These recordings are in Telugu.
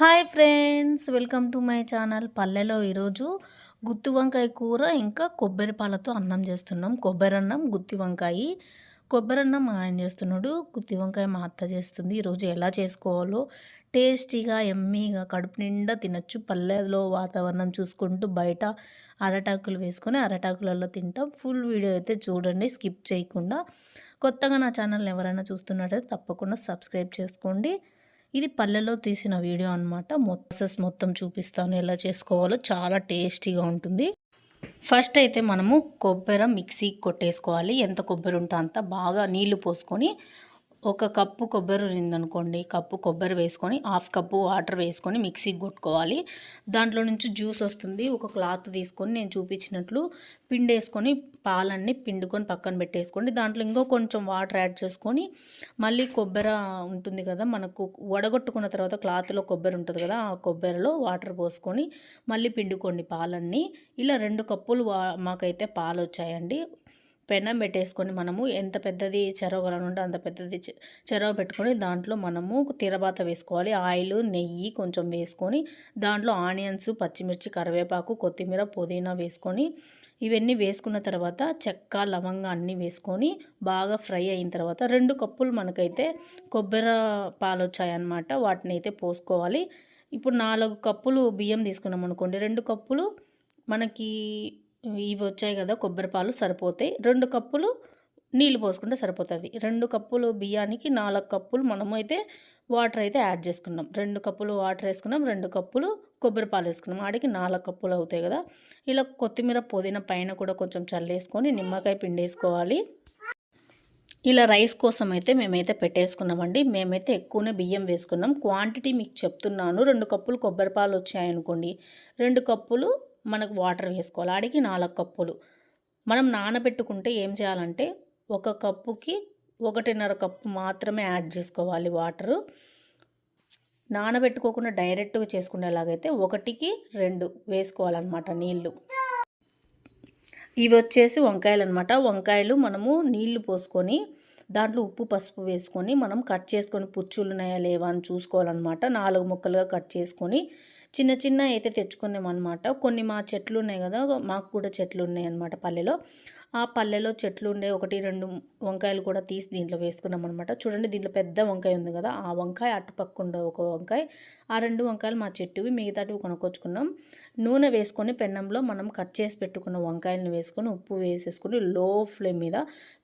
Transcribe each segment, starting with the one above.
Hi friends welcome to my channel. పల్లెలో ఈరోజు గుత్తి వంకాయ కూర ఇంకా కొబ్బరి పాలతో అన్నం చేస్తున్నాం. కొబ్బరి అన్నం గుత్తి వంకాయ. కొబ్బరి అన్నం మా ఆయన చేస్తున్నాడు. గుత్తి వంకాయ మా అత్త చేస్తుంది. ఈరోజు ఎలా చేసుకోవాలో టేస్టీగా ఎమ్మీగా కడుపు నిండా తినచ్చు. పల్లెలో వాతావరణం చూసుకుంటూ బయట అరటాకులు వేసుకొని అరటాకులలో తింటాం. ఫుల్ వీడియో అయితే చూడండి స్కిప్ చేయకుండా. కొత్తగా నా ఛానల్ ఎవరైనా చూస్తున్నట్టయితే తప్పకుండా సబ్స్క్రైబ్ చేసుకోండి. ఇది పల్లెలో తీసిన వీడియో అనమాట ప్రాసెస్ మొత్తం చూపిస్తాను ఎలా చేసుకోవాలో. చాలా టేస్టీగా ఉంటుంది. ఫస్ట్ అయితే మనము కొబ్బరి మిక్సీకి కొట్టేసుకోవాలి. ఎంత కొబ్బరి ఉంటే అంత బాగా నీళ్ళు పోసుకొని ఒక కప్పు కొబ్బరి ఉందనుకోండి కప్పు కొబ్బరి వేసుకొని హాఫ్ కప్పు వాటర్ వేసుకొని మిక్సీకి కొట్టుకోవాలి. దాంట్లో నుంచి జ్యూస్ వస్తుంది ఒక క్లాత్ తీసుకొని నేను చూపించినట్లు పిండి వేసుకొని పాలన్నీ పిండుకొని పక్కన పెట్టేసుకోండి. దాంట్లో ఇంకో కొంచెం వాటర్ యాడ్ చేసుకొని మళ్ళీ కొబ్బరి ఉంటుంది కదా మనకు వడగొట్టుకున్న తర్వాత క్లాత్లో కొబ్బరి ఉంటుంది కదా ఆ కొబ్బరిలో వాటర్ పోసుకొని మళ్ళీ పిండుకోండి పాలన్నీ. ఇలా రెండు కప్పులు మాకైతే పాలు వచ్చాయండి పెనం పెట్టేసుకొని మనము ఎంత పెద్దది ఉంటే అంత పెద్దది చెరవ పెట్టుకొని దాంట్లో మనము తిరబాత వేసుకోవాలి. ఆయిల్ నెయ్యి కొంచెం వేసుకొని దాంట్లో ఆనియన్స్ పచ్చిమిర్చి కరివేపాకు కొత్తిమీర పుదీనా వేసుకొని ఇవన్నీ వేసుకున్న తర్వాత చెక్క లవంగా అన్నీ వేసుకొని బాగా ఫ్రై అయిన తర్వాత రెండు కప్పులు మనకైతే కొబ్బరి పాలు వచ్చాయన్నమాట వాటిని అయితే పోసుకోవాలి. ఇప్పుడు నాలుగు కప్పులు బియ్యం తీసుకున్నాం అనుకోండి రెండు కప్పులు మనకి ఇవి వచ్చాయి కదా కొబ్బరి పాలు సరిపోతాయి రెండు కప్పులు నీళ్ళు పోసుకుంటే సరిపోతుంది. రెండు కప్పులు బియ్యానికి నాలుగు కప్పులు మనము అయితే వాటర్ అయితే యాడ్ చేసుకున్నాం. రెండు కప్పులు వాటర్ వేసుకున్నాం రెండు కప్పులు కొబ్బరి పాలు వేసుకున్నాం. ఆడికి నాలుగు కప్పులు అవుతాయి కదా. ఇలా కొత్తిమీర పుదీనా పైన కూడా కొంచెం చల్లేసుకొని నిమ్మకాయ పిండి వేసుకోవాలి. ఇలా రైస్ కోసం అయితే మేమైతే పెట్టేసుకున్నామండి. మేమైతే ఎక్కువనే బియ్యం వేసుకున్నాం. క్వాంటిటీ మీకు చెప్తున్నాను. రెండు కప్పులు కొబ్బరి పాలు వచ్చాయనుకోండి. రెండు కప్పులు మనకు వాటర్ వేసుకోవాలి. ఆడికి నాలుగు కప్పులు. మనం నానబెట్టుకుంటే ఏం చేయాలంటే ఒక కప్పుకి ఒకటిన్నర కప్పు మాత్రమే యాడ్ చేసుకోవాలి వాటరు. నానబెట్టుకోకుండా డైరెక్ట్గా చేసుకునేలాగైతే ఒకటికి రెండు వేసుకోవాలన్నమాట నీళ్ళు. ఇవి వచ్చేసి వంకాయలు అనమాట వంకాయలు మనము నీళ్ళు పోసుకొని దాంట్లో ఉప్పు పసుపు వేసుకొని మనం కట్ చేసుకొని పుచ్చులు ఉన్నాయా లేవా అని చూసుకోవాలన్నమాట. నాలుగు ముక్కలుగా కట్ చేసుకొని చిన్న చిన్న అయితే తెచ్చుకున్నాం అనమాట కొన్ని మా చెట్లు ఉన్నాయి కదా మాకు కూడా చెట్లు ఉన్నాయి అనమాట పల్లెలో. ఆ పల్లెలో చెట్లు ఉండే ఒకటి రెండు వంకాయలు కూడా తీసి దీంట్లో వేసుకున్నాం అనమాట చూడండి దీంట్లో పెద్ద వంకాయ ఉంది కదా ఆ వంకాయ అటుపక్క ఉండే ఒక వంకాయ. ఆ రెండు వంకాయలు మా చెట్టువి మిగతాటివి కొనుక్కొచ్చుకున్నాం. నూనె వేసుకొని పెన్నంలో మనం కట్ చేసి పెట్టుకున్న వంకాయలను వేసుకొని ఉప్పు వేసేసుకొని లో ఫ్లేమ్ మీద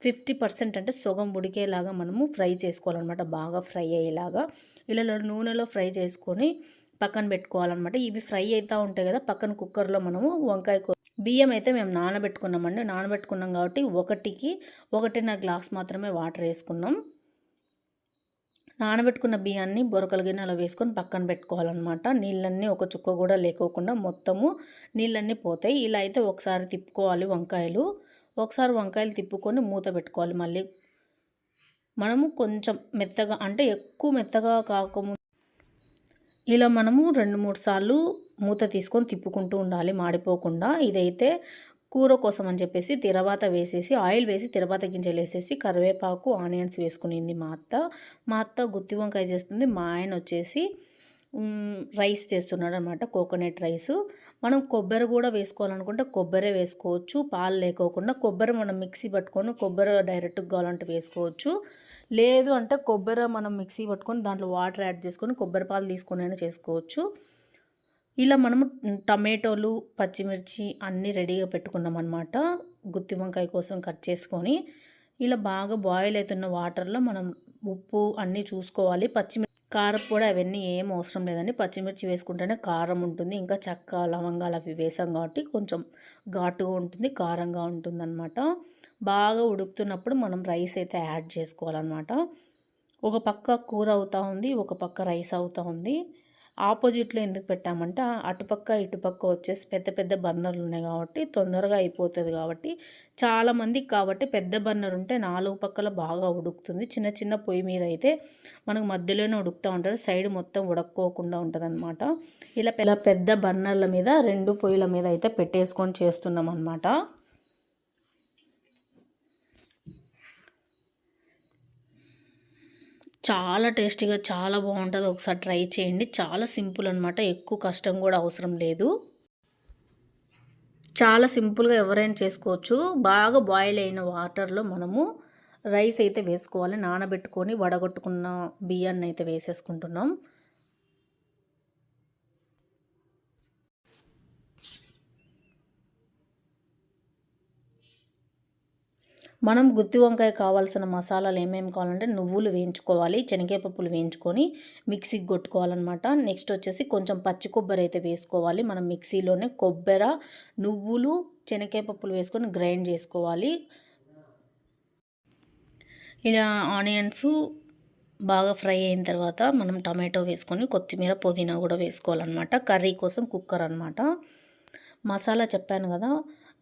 ఫిఫ్టీ పర్సెంట్ అంటే సుగం ఉడికేలాగా మనము ఫ్రై చేసుకోవాలన్నమాట బాగా ఫ్రై అయ్యేలాగా. ఇలా నూనెలో ఫ్రై చేసుకొని పక్కన పెట్టుకోవాలన్నమాట. ఇవి ఫ్రై అవుతూ ఉంటాయి కదా పక్కన కుక్కర్లో మనము వంకాయ బియ్యం అయితే మేము నానబెట్టుకున్నామండి. నానబెట్టుకున్నాం కాబట్టి ఒకటికి ఒకటిన్నర గ్లాస్ మాత్రమే వాటర్ వేసుకున్నాం. నానబెట్టుకున్న బియ్యాన్ని బొరకల గిన్నెలో వేసుకొని పక్కన పెట్టుకోవాలన్నమాట. నీళ్ళన్నీ ఒక చుక్క కూడా లేకోకుండా మొత్తము నీళ్ళన్నీ పోతాయి. ఇలా అయితే ఒకసారి తిప్పుకోవాలి వంకాయలు. ఒకసారి వంకాయలు తిప్పుకొని మూత పెట్టుకోవాలి మళ్ళీ. మనము కొంచెం మెత్తగా అంటే ఎక్కువ మెత్తగా కాకముందు ఇలా మనము రెండు మూడు సార్లు మూత తీసుకొని తిప్పుకుంటూ ఉండాలి మాడిపోకుండా. ఇదైతే కూర కోసం అని చెప్పేసి తిరవాత వేసేసి ఆయిల్ వేసి తిరవాత గింజలు వేసేసి కరివేపాకు ఆనియన్స్ వేసుకునింది మా అత్త. మా అత్త గుత్తి వంకాయ చేస్తుంది. మా ఆయన వచ్చేసి రైస్ చేస్తున్నాడు అనమాట కోకోనట్ రైస్. మనం కొబ్బరి కూడా వేసుకోవాలనుకుంటే కొబ్బరి వేసుకోవచ్చు పాలు లేకోకుండా. కొబ్బరి మనం మిక్సీ పట్టుకొని కొబ్బరి డైరెక్ట్గా కావాలంటే వేసుకోవచ్చు. లేదు అంటే కొబ్బరి మనం మిక్సీ పట్టుకొని దాంట్లో వాటర్ యాడ్ చేసుకొని కొబ్బరి పాలు తీసుకొని అయినా చేసుకోవచ్చు. ఇలా మనము టమాటోలు పచ్చిమిర్చి అన్నీ రెడీగా పెట్టుకున్నాం అనమాట గుత్తి వంకాయ కోసం కట్ చేసుకొని ఇలా బాగా బాయిల్ అవుతున్న వాటర్లో మనం ఉప్పు అన్నీ చూసుకోవాలి. పచ్చిమిర్చి కారం కూడా అవన్నీ ఏం అవసరం లేదండి. పచ్చిమిర్చి వేసుకుంటేనే కారం ఉంటుంది. ఇంకా చెక్క లవంగాలు అవి వేసాం కాబట్టి కొంచెం ఘాటుగా ఉంటుంది కారంగా ఉంటుంది అనమాట బాగా ఉడుకుతున్నప్పుడు మనం రైస్ అయితే యాడ్ చేసుకోవాలన్నమాట. ఒక పక్క కూర అవుతూ ఉంది ఒక పక్క రైస్ అవుతూ ఉంది. ఆపోజిట్లో ఎందుకు పెట్టామంటే అటుపక్క ఇటుపక్క వచ్చేసి పెద్ద పెద్ద బర్నర్లు ఉన్నాయి కాబట్టి తొందరగా అయిపోతుంది కాబట్టి చాలామందికి కాబట్టి పెద్ద బర్నర్ ఉంటే నాలుగు పక్కల బాగా ఉడుకుతుంది. చిన్న చిన్న పొయ్యి మీద అయితే మనకు మధ్యలోనే ఉడుకుతూ ఉంటుంది సైడ్ మొత్తం ఉడక్కోకుండా ఉంటుంది అనమాట ఇలా పెద్ద బర్నర్ల మీద రెండు పొయ్యిల మీద అయితే పెట్టేసుకొని చేస్తున్నాం అనమాట చాలా టేస్టీగా చాలా బాగుంటుంది. ఒకసారి ట్రై చేయండి. చాలా సింపుల్ అనమాట ఎక్కువ కష్టం కూడా అవసరం లేదు. చాలా సింపుల్గా ఎవరైనా చేసుకోవచ్చు. బాగా బాయిల్ అయిన వాటర్లో మనము రైస్ అయితే వేసుకోవాలి. నానబెట్టుకొని వడగొట్టుకున్న బియ్యాన్ని అయితే వేసేసుకుంటున్నాం. మనం గుత్తి వంకాయ కావాల్సిన మసాలాలు ఏమేమి కావాలంటే నువ్వులు వేయించుకోవాలి శనగపప్పులు వేయించుకొని మిక్సీకి కొట్టుకోవాలన్నమాట. నెక్స్ట్ వచ్చేసి కొంచెం పచ్చి కొబ్బరి అయితే వేసుకోవాలి. మనం మిక్సీలోనే కొబ్బరి నువ్వులు శనగపప్పులు వేసుకొని గ్రైండ్ చేసుకోవాలి. ఇలా ఆనియన్స్ బాగా ఫ్రై అయిన తర్వాత మనం టమాటో వేసుకొని కొత్తిమీర పుదీనా కూడా వేసుకోవాలన్నమాట. కర్రీ కోసం కుక్కర్ అనమాట మసాలా చెప్పాను కదా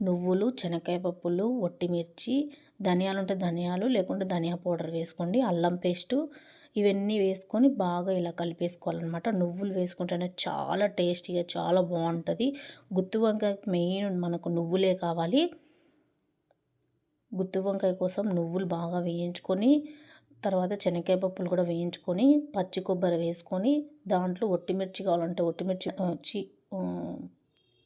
నువ్వులు శనక్కాయ పప్పులు ఒట్టిమిర్చి ధనియాలు ఉంటే ధనియాలు లేకుంటే ధనియా పౌడర్ వేసుకోండి. అల్లం పేస్టు ఇవన్నీ వేసుకొని బాగా ఇలా కలిపేసుకోవాలన్నమాట. నువ్వులు వేసుకుంటేనే చాలా టేస్టీగా చాలా బాగుంటుంది. గుత్తి వంకాయకి మెయిన్ మనకు నువ్వులే కావాలి. గుత్తి వంకాయ కోసం నువ్వులు బాగా వేయించుకొని తర్వాత శనక్కాయ పప్పులు కూడా వేయించుకొని పచ్చి కొబ్బరి వేసుకొని దాంట్లో ఒట్టిమిర్చి కావాలంటే ఒట్టిమిర్చి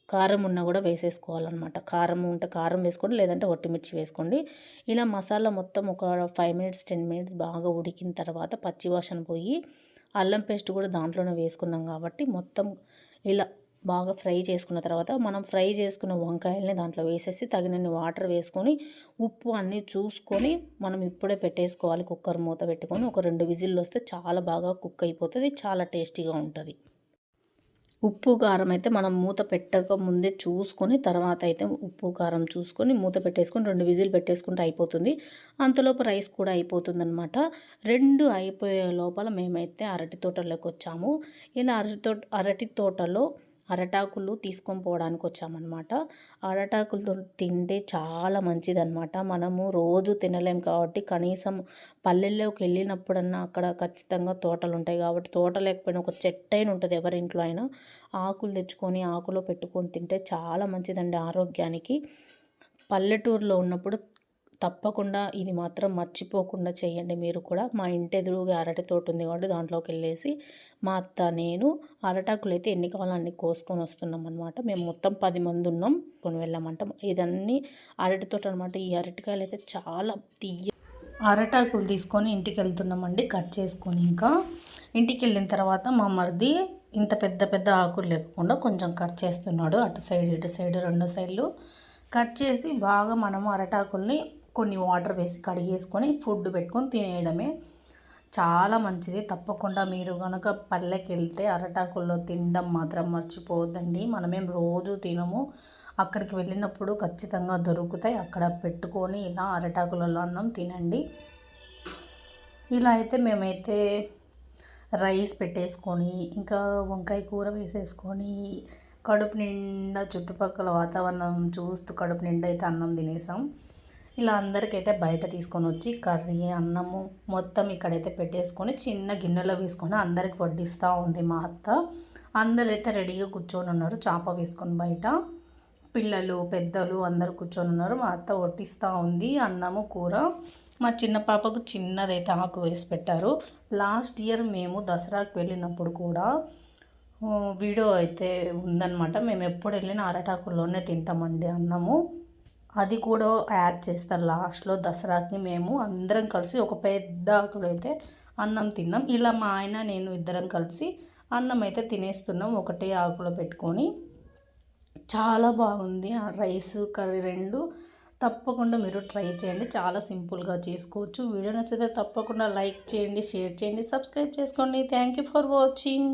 కారం ఉన్నా కూడా వేసేసుకోవాలన్నమాట. కారం ఉంటే కారం వేసుకోండి లేదంటే ఒట్టిమిర్చి వేసుకోండి. ఇలా మసాలా మొత్తం ఒక ఫైవ్ మినిట్స్ టెన్ మినిట్స్ బాగా ఉడికిన తర్వాత పచ్చివాసన పోయి అల్లం పేస్ట్ కూడా దాంట్లోనే వేసుకున్నాం కాబట్టి మొత్తం ఇలా బాగా ఫ్రై చేసుకున్న తర్వాత మనం ఫ్రై చేసుకున్న వంకాయల్ని దాంట్లో వేసేసి తగినన్ని వాటర్ వేసుకొని ఉప్పు అన్నీ చూసుకొని మనం ఇప్పుడే పెట్టేసుకోవాలి. కుక్కర్ మూత పెట్టుకొని ఒక రెండు విజిల్లు వస్తే చాలా బాగా కుక్ అయిపోతుంది చాలా టేస్టీగా ఉంటుంది. ఉప్పు కారం అయితే మనం మూత పెట్టక ముందే చూసుకొని తర్వాత అయితే ఉప్పు కారం చూసుకొని మూత పెట్టేసుకొని రెండు విజిల్ పెట్టేసుకుంటే అయిపోతుంది. అంతలోపు రైస్ కూడా అయిపోతుంది అనమాట రెండు అయిపోయే లోపల మేమైతే అరటి తోటలోకి వచ్చాము. ఇలా అరటి తోట అరటి తోటలో అరటాకులు తీసుకొని పోవడానికి వచ్చామన్నమాట. అరటాకులతో తింటే చాలా మంచిదన్నమాట. మనము రోజు తినలేం కాబట్టి కనీసం పల్లెల్లోకి వెళ్ళినప్పుడన్నా అక్కడ ఖచ్చితంగా తోటలు ఉంటాయి కాబట్టి తోట లేకపోయినా ఒక చెట్టు అయిన ఉంటుంది ఎవరింట్లో అయినా. ఆకులు తెచ్చుకొని ఆకులో పెట్టుకొని తింటే చాలా మంచిదండి ఆరోగ్యానికి. పల్లెటూరులో ఉన్నప్పుడు తప్పకుండా ఇది మాత్రం మర్చిపోకుండా చేయండి. మీరు కూడా మా ఇంటి ఎదురుగా అరటి తోట ఉంది కాబట్టి దాంట్లోకి వెళ్ళేసి మా అత్త నేను అరటాకులు అయితే ఎన్ని కావాలో అన్ని కోసుకొని వస్తున్నాం అనమాట మేము మొత్తం పది మంది ఉన్నాం కొని వెళ్ళామంట. ఇదన్నీ అరటి తోట అనమాట ఈ అరటికాయలు అయితే చాలా తీయ అరటాకులు తీసుకొని ఇంటికి వెళ్తున్నామండి కట్ చేసుకొని ఇంకా. ఇంటికి వెళ్ళిన తర్వాత మా మరిది ఇంత పెద్ద పెద్ద ఆకులు లేకుండా కొంచెం కట్ చేస్తున్నాడు. అటు సైడ్ ఇటు సైడ్ రెండు సైడ్లు కట్ చేసి బాగా మనము అరటాకుల్ని కొన్ని వాటర్ వేసి కడిగేసుకొని ఫుడ్ పెట్టుకొని తినేయడమే. చాలా మంచిది. తప్పకుండా మీరు కనుక పల్లెకి వెళ్తే అరటాకుల్లో తినడం మాత్రం మర్చిపోవద్దండి. మనమేం రోజు తినము. అక్కడికి వెళ్ళినప్పుడు ఖచ్చితంగా దొరుకుతాయి. అక్కడ పెట్టుకొని ఇలా అరటాకులలో అన్నం తినండి. ఇలా అయితే మేమైతే రైస్ పెట్టేసుకొని ఇంకా వంకాయ కూర వేసేసుకొని కడుపు నిండా చుట్టుపక్కల వాతావరణం చూస్తూ కడుపు నిండా అయితే అన్నం తినేసాం. ఇలా అందరికైతే బయట తీసుకొని వచ్చి కర్రీ అన్నము మొత్తం ఇక్కడైతే పెట్టేసుకొని చిన్న గిన్నెలో వేసుకొని అందరికి వడ్డిస్తూ ఉంది మా అత్త. అందరైతే రెడీగా కూర్చొని ఉన్నారు చేప వేసుకొని బయట. పిల్లలు పెద్దలు అందరు కూర్చొని ఉన్నారు మా అత్త వడ్డిస్తూ ఉంది అన్నము కూర. మా చిన్న పాపకు చిన్నదైతే ఆకు వేసి పెట్టారు. లాస్ట్ ఇయర్ మేము దసరాకు వెళ్ళినప్పుడు కూడా వీడియో అయితే ఉందన్నమాట. మేము ఎప్పుడు వెళ్ళినా అరటాకుల్లోనే తింటామండి అన్నము. అది కూడా యాడ్ చేస్తాను లాస్ట్లో దసరాకి మేము అందరం కలిసి ఒక పెద్ద ఆకులు అయితే అన్నం తిన్నాం. ఇలా మా ఆయన నేను ఇద్దరం కలిసి అన్నం అయితే తినేస్తున్నాం. ఒకటే ఆకులో పెట్టుకొని. చాలా బాగుంది. ఆ రైస్ కర్రీ రెండు తప్పకుండా మీరు ట్రై చేయండి. చాలా సింపుల్గా చేసుకోవచ్చు. వీడియో నచ్చితే తప్పకుండా లైక్ చేయండి షేర్ చేయండి సబ్స్క్రైబ్ చేసుకోండి. Thank you for watching.